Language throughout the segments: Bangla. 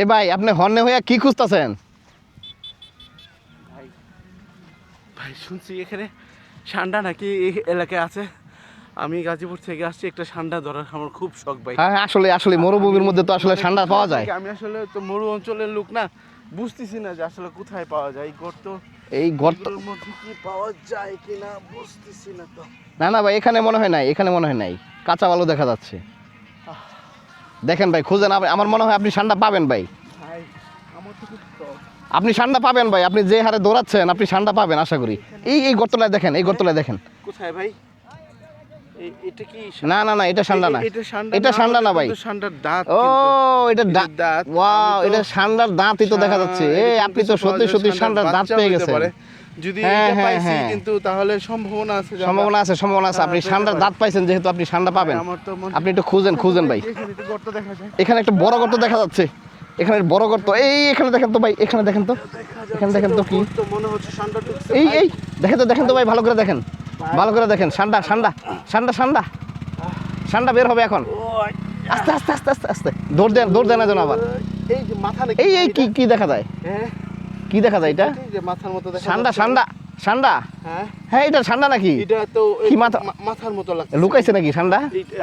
এ ভাই আপনি হর্নে হইয়া কি খুঁজতেছেন? ভাই ভাই শুনছি এখানে ঠান্ডা নাকি এই এলাকায় আছে। আমি গাজীপুর থেকে আসছি একটা ঠান্ডা ধরার আমার খুব শখ ভাই। হ্যাঁ হ্যাঁ, আসলে আসলে মরুভূমির মধ্যে তো আসলে ঠান্ডা পাওয়া যায়। আমি আসলে তো মরু অঞ্চলের লোক না বুঝতেছি না যে আসলে কোথায় পাওয়া যায়। এই গর্ত এই গর্ত এগুলোর মধ্যে কি পাওয়া যায় কিনা বুঝতেছি না তো। না না ভাই এখানে মনে হয় নাই এখানে মনে হয় নাই। কাঁচা বালু দেখা যাচ্ছে। দেখেন ভাই খুঁজেন না আমার মনে হয় আপনি ঠান্ডা পাবেন ভাই। আপনি ঠান্ডা পাবেন ভাই আপনি যে হারে দৌড়াচ্ছেন আপনি ঠান্ডা পাবেন আশা করি। এই এই গর্তলায় দেখেন এই গর্তলায় দেখেন। কোথায় ভাই? এটা কি না না না এটা ঠান্ডা না। এটা ঠান্ডা না ভাই। দাঁত ও এটা দাঁত। ওয়াও এটা ঠান্ডার দাঁতই তো দেখা যাচ্ছে। হ্যাঁ, এই আপনি তো সত্যি সত্যি ঠান্ডার দাঁত পেয়ে গেছেন। যদি হ্যাঁ, হ্যাঁ, পাইছি। কিন্তু তাহলে সম্ভাবনা আছে সম্ভাবনা আছে সম্ভাবনা আছে। আপনি পেতে দাঁত পাইছেন যেহেতু আপনি ঠান্ডা পাবেন। আপনি একটু খুঁজেন খুঁজেন ভাই। এখানে একটু গর্ত দেখা যায়। এখানে একটা বড় গর্ত দেখা যাচ্ছে। এখানে বড় গর্ত। এই এখানে দেখেন তো ভাই এখানে দেখেন তো। এখানে দেখেন তো কি? মনে এই এই দেখেন তো দেখেন তো ভাই ভালো করে দেখেন। ভালো করে দেখেন ঠান্ডা ঠান্ডা ঠান্ডা ঠান্ডা ঠান্ডা বের হবে এখন। আস্তে আস্তে আস্তে আস্তে আস্তে। দৌড় দেন দৌড় দেন যেন আবার। এই যে মাথা নাকি এই এই কি কি দেখা যায়? হ্যাঁ? কি দেখা যায় এটা? এই যে মাথার মতো দেখা ঠান্ডা। ঠান্ডা ঠান্ডা হ্যাঁ? হ্যাঁ এটা ঠান্ডা নাকি? এটা তো এই কি মাথা- মাথার মতো লাগছে। লুকাইছে নাকি ঠান্ডা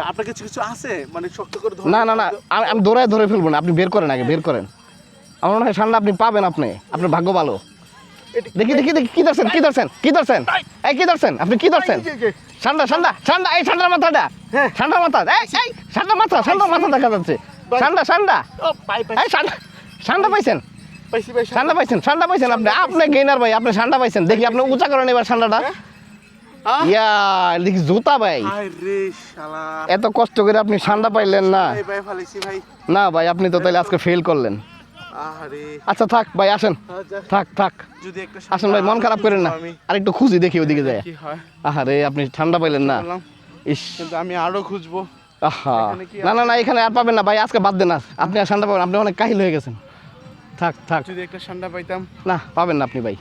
আপনার কাছে কিছু আছে? মানে শক্ত করে ধরে না না না আমি আমি দৌড়ায় ধরে ফেলব না। আপনি বের করেন আগে বের করেন। আমার মনে হয় ঠান্ডা আপনি পাবেন আপনি। আপনার ভাগ্য ভালো। দেখি দেখি দেখি কি ধরছেন কি ধরছেন কি ধরছেন? এই কি ধরছেন? আপনি কি ধরছেন? ঠান্ডা ঠান্ডা ঠান্ডা এই ঠান্ডার মাথাটা। হ্যাঁ। ঠান্ডা মাথা এই এই ঠান্ডা মাথা ঠান্ডা মাথা দেখা যাচ্ছে। ঠান্ডা ঠান্ডা এই ঠান্ডা ঠান্ডা পাইছেন? ঠান্ডা পাইছেন ঠান্ডা পাইছেন আপনি। আপনি গেইনার ভাই আপনি ঠান্ডা পাইছেন। দেখি আপনি উঁচা করেন এবার ঠান্ডাটা আহ! ইয়া দেখি জুতা ভাই। হায় এত কষ্ট করে আপনি ঠান্ডা পাইলেন না। ভাই না ভাই আপনি তো তাহলে আজকে ফেল করলেন। আচ্ছা থাক ভাই আসেন। থাক থাক। যদি আসেন ভাই মন খারাপ করেন না। আর একটু খুঁজি দেখি ওদিকে যায়। হয়? আহারে আপনি ঠান্ডা পাইলেন না। ইস। আমি আরও খুঁজবো। আহা। না না না এখানে আর পাবেন না ভাই আজকে বাদ দেন আপনি আর ঠান্ডা পাবেন আপনি অনেক কাহিল হয়ে গেছেন। থাক থাক। যদি একটা ঠান্ডা পাইতাম। না পাবেন না আপনি ভাই।